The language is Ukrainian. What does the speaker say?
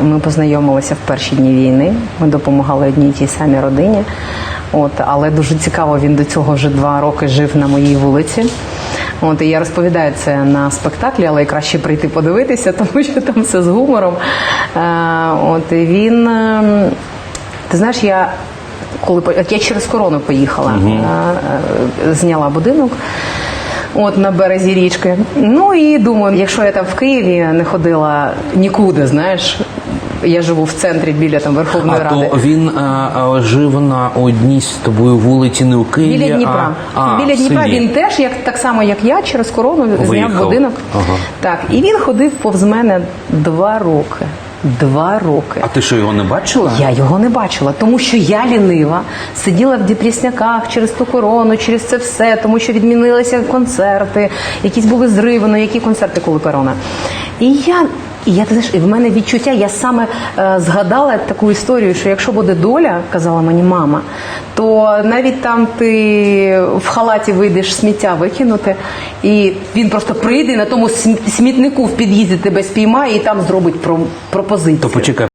Ми познайомилися в перші дні війни. Ми допомагали одній тій самій родині. От, але дуже цікаво, він до цього вже два роки жив на моїй вулиці. От, і я розповідаю це на спектаклі, але краще прийти подивитися, тому що там все з гумором. Е, от, і він, е, ти знаєш, я коли я через корону поїхала, е, е, зняла будинок. От на березі річки. Ну і думаю, якщо я там в Києві не ходила нікуди, знаєш, я живу в центрі біля там Верховної А Ради. то він а, а, жив на одній з тобою вулиці не у Києві, Біля Дніпра. а, а Біля Дніпра селі. він теж, як так само як я, через корону зняв будинок. Ага. Так, і він ходив повз мене два роки. Два роки. А ти що його не бачила? Я його не бачила, тому що я лінива сиділа в депрісняках через ту корону, через це все, тому що відмінилися концерти, якісь були зриви, ну які концерти, коли корона. І я. І я ти знаєш, і в мене відчуття, я саме е, згадала таку історію, що якщо буде доля, казала мені мама, то навіть там ти в халаті вийдеш сміття викинути, і він просто прийде на тому смітнику в під'їзді тебе спіймає і там зробить про- пропозицію. То почекай,